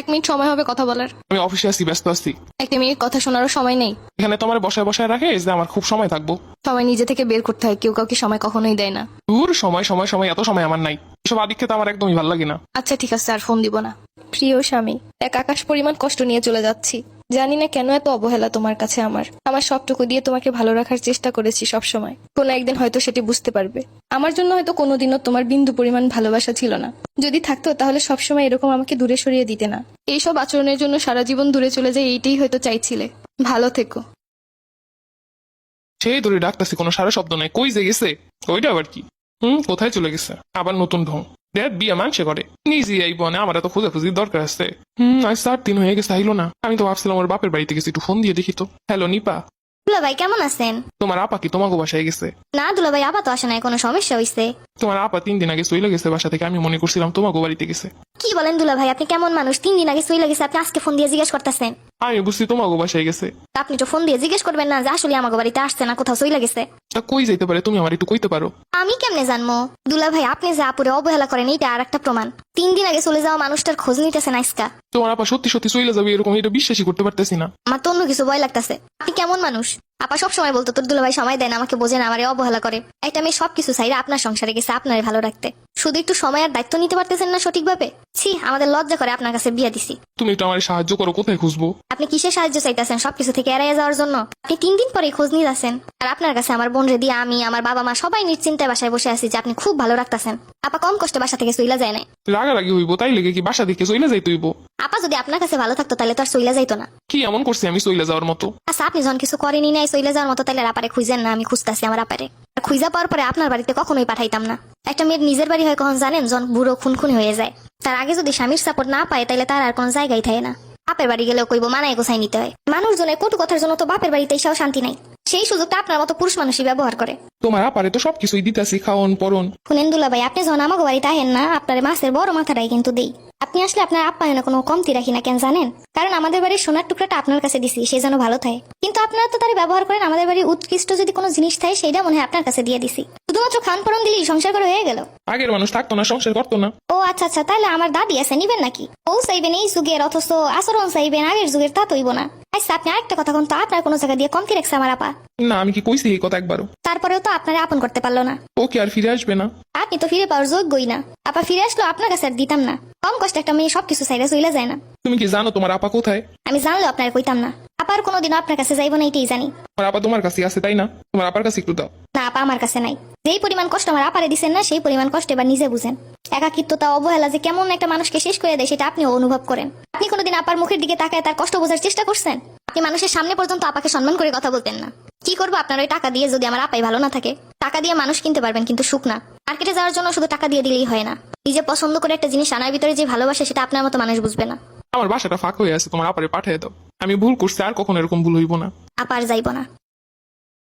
এক মিনিট সময় হবে কথা বলার। আমি অফিসে আছি ব্যস্ত আছি। একটা মিনিট কথা শোনারও সময় নেই। এখানে তোমার বসায় বসায় রাখে যে আমার খুব সময় থাকব। সময় নিজে থেকে বের করতে হয় কেউ কাউকে সময় কখনোই দেয় না। দূর সময় সময় সময় এত সময় আমার নাই। এসব আদিক্ষেতে আমার একদমই ভালো লাগে না। আচ্ছা ঠিক আছে আর ফোন দিব না। প্রিয় স্বামী এক আকাশ পরিমাণ কষ্ট নিয়ে চলে যাচ্ছি। জানি না কেন এত অবহেলা তোমার কাছে আমার। আমার সবটুকু দিয়ে তোমাকে ভালো রাখার চেষ্টা করেছি সব সময় কোনো একদিন হয়তো সেটি বুঝতে পারবে। আমার জন্য হয়তো কোনোদিনও তোমার বিন্দু পরিমাণ ভালোবাসা ছিল না। যদি থাকতো তাহলে সবসময় এরকম আমাকে দূরে সরিয়ে দিতে না। এইসব আচরণের জন্য সারা জীবন দূরে চলে যায় এইটাই হয়তো চাইছিলে। ভালো থেকো। সেই ধরে ডাকতেছি, কোনো সারা শব্দ নাই। কই যে গেছে? ওইটা আবার কি? হুম, কোথায় চলে গেছে? আবার নতুন ঢং। দেখ বিয়ে মানছে করে নিজে এই বনে আমার এত খোঁজাখুঁজির দরকার আছে। হুম আজ চার দিন হয়ে গেছে আইলো না। আমি তো ভাবছিলাম ওর বাপের বাড়িতে গেছি একটু ফোন দিয়ে দেখি তো। হ্যালো নিপা। দুলাভাই কেমন আছেন? তোমার আপা কি তোমাকে বাসায় গেছে? না দুলাভাই আপা তো আসে নাই কোনো সমস্যা হইছে। তোমার আপা তিন দিন আগে চলে গেছে বাসা থেকে আমি মনে করছিলাম তোমাকে বাড়িতে গেছে। কি বলেন দুলাভাই আপনি কেমন মানুষ? তিন দিন আগে চলে গেছে আপনি আজকে ফোন দিয়ে জিজ্ঞেস করতেছেন। আমি বুঝছি তোমাকে বাসায় গেছে। আপনি তো ফোন দিয়ে জিজ্ঞেস করবেন না যে আসলে আমাকে বাড়িতে আসছে না কোথাও চলে গেছে। তা কই যাইতে পারে? তুমি আমার একটু কইতে পারো। আমি কেমনে জানব দুলাভাই আপনি যে আপুরে অবহেলা করেন এইটা আর একটা প্রমাণ। তিন দিন আগে চলে যাওয়া মানুষটার খোঁজ নিতেছেন আজকা। তোমার আপা সত্যি সত্যি চলে যাবে এরকম এটা বিশ্বাসই করতে পারতেছি না। আমার তো অন্য কিছু ভয় লাগতেছে। আপনি কেমন মানুষ? আপা সব সময় বলতো তোর দুলাভাই সময় দেন আমাকে বোঝে না আমারে অবহেলা করে। একটা মেয়ে সবকিছু চাইলে আপনার সংসারে গেছে আপনারে ভালো রাখতে। শুধু একটু সময় আর দায়িত্ব নিতে পারতেছেন না সঠিকভাবে? ছি আমাদের লজ্জা করে আপনার কাছে বিয়ে দিছি। তুমি একটু আমার সাহায্য করো কোথায় খুঁজবো? আপনি কিসের সাহায্য চাইতেছেন সবকিছু থেকে এড়াইয়া যাওয়ার জন্য? আপনি তিন দিন পরে খোঁজ নিয়ে যাচ্ছেন আর আপনার কাছে আমার বোন রেদি আমি আমার বাবা মা সবাই নিশ্চিন্তায় বাসায় বসে আছি যে আপনি খুব ভালো রাখতেছেন। আপা কম কষ্টে বাসা থেকে চইলা যায় না রাগারাগি হইব তাই লেগে কি বাসা থেকে যাইতে হইব? আপা যদি আপনার কাছে ভালো থাকতো তাহলে তো আর সইলা যাইতো না। কি এমন করছি আমি চলে যাওয়ার মতো? আচ্ছা আপনি যখন কিছু করেনি নাই সইলে যাওয়ার মতো তাহলে আপারে খুঁজেন না আমি খুঁজতাছি আমার আপারে আর খুঁজা পাওয়ার পরে আপনার বাড়িতে কখনোই পাঠাইতাম না। একটা মেয়ের নিজের বাড়ি হয় কখন জানেন? যখন বুড়ো খুনখুনি হয়ে যায়। তার আগে যদি স্বামীর সাপোর্ট না পায় তাহলে তার আর কোনো জায়গায় থাকে না। বাপের বাড়ি গেলেও কইব মানায় গোছাই নিতে হয়। মানুষজনের কটু কথার জন্য তো বাপের বাড়িতে এসেও শান্তি নাই। সেই সুযোগটা আপনার মতো পুরুষ মানুষই ব্যবহার করে। তোমার আপারে তো সবকিছুই দিতেছি খাওয়ন পরন। শুনেন দুলা ভাই আপনি যখন আমাকে বাড়িতে আহেন না আপনার মাছের বড় মাথাটাই কিন্তু দেই। আপনি আসলে আপনার আপ্যায়নে কোনো কমতি রাখি না কেন জানেন? কারণ আমাদের বাড়ির সোনার টুকরাটা আপনার কাছে দিছি, সে যেন ভালো থাকে। কিন্তু আপনারা তো তার ব্যবহার করেন, আমাদের বাড়ির উৎকৃষ্ট যদি কোনো জিনিস থাকে, সেটা মনে হয় আপনার কাছে দিয়ে দিছি। শুধুমাত্র খান পরন দিলেই সংসার করে হয়ে গেল। আগের মানুষ থাকতো না সংসার করতো না। ও আচ্ছা আচ্ছা তাহলে আমার দাদি আছে নিবেন নাকি? ও চাইবেন এই যুগের অথচ আচরণ চাইবেন আগের যুগের তা তৈব না। আচ্ছা আপনি আরেকটা কথা কোন তো আপনার কোনো জায়গা দিয়ে কমতি রাখছে আমার আপা? না আমি কি কইছি এই কথা একবারও? তারপরেও তো আপনারা আপন করতে পারল না। ও কি আর ফিরে আসবে না? আপনি তো ফিরে পাওয়ার যোগ্যই না। আপা ফিরে আসলো আপনার কাছে আর দিতাম না। কম কষ্ট একটা মেয়ে সবকিছু চাইলে চলে যায় না। তুমি কি জানো তোমার আপা কোথায়? আমি জানলেও আপনার কইতাম না। আপার কোনোদিন আপনার কাছে যাইব না এটাই জানি। তোমার আপা তোমার কাছে আছে তাই না? তোমার আপার কাছে একটু দাও। না আপা আমার কাছে নাই। যেই পরিমাণ কষ্ট আমার আপারে দিচ্ছেন না সেই পরিমাণ কষ্ট এবার নিজে বুঝেন। একাকিত্বতা অবহেলা যে কেমন একটা মানুষকে শেষ করে দেয় সেটা আপনিও অনুভব করেন। আপনি কোনোদিন আপার মুখের দিকে তাকায় তার কষ্ট বোঝার চেষ্টা করছেন? আপনি মানুষের সামনে পর্যন্ত আপাকে সম্মান করে কথা বলতেন না। কি করব আপনার ওই টাকা দিয়ে যদি আমার আপাই ভালো না থাকে? টাকা দিয়ে মানুষ কিনতে পারবেন কিন্তু সুখ না। মার্কেটে যাওয়ার জন্য শুধু টাকা দিয়ে দিলেই হয় না। নিজে পছন্দ করে একটা জিনিস আনার ভিতরে যে ভালোবাসে সেটা আপনার মতো মানুষ বুঝবে না। আমার বাসাটা ফাঁক হয়ে আছে তোমার আপারে পাঠিয়ে দাও। আমি ভুল করছি আর কখনো এরকম ভুল হইব না। আপার যাইব না।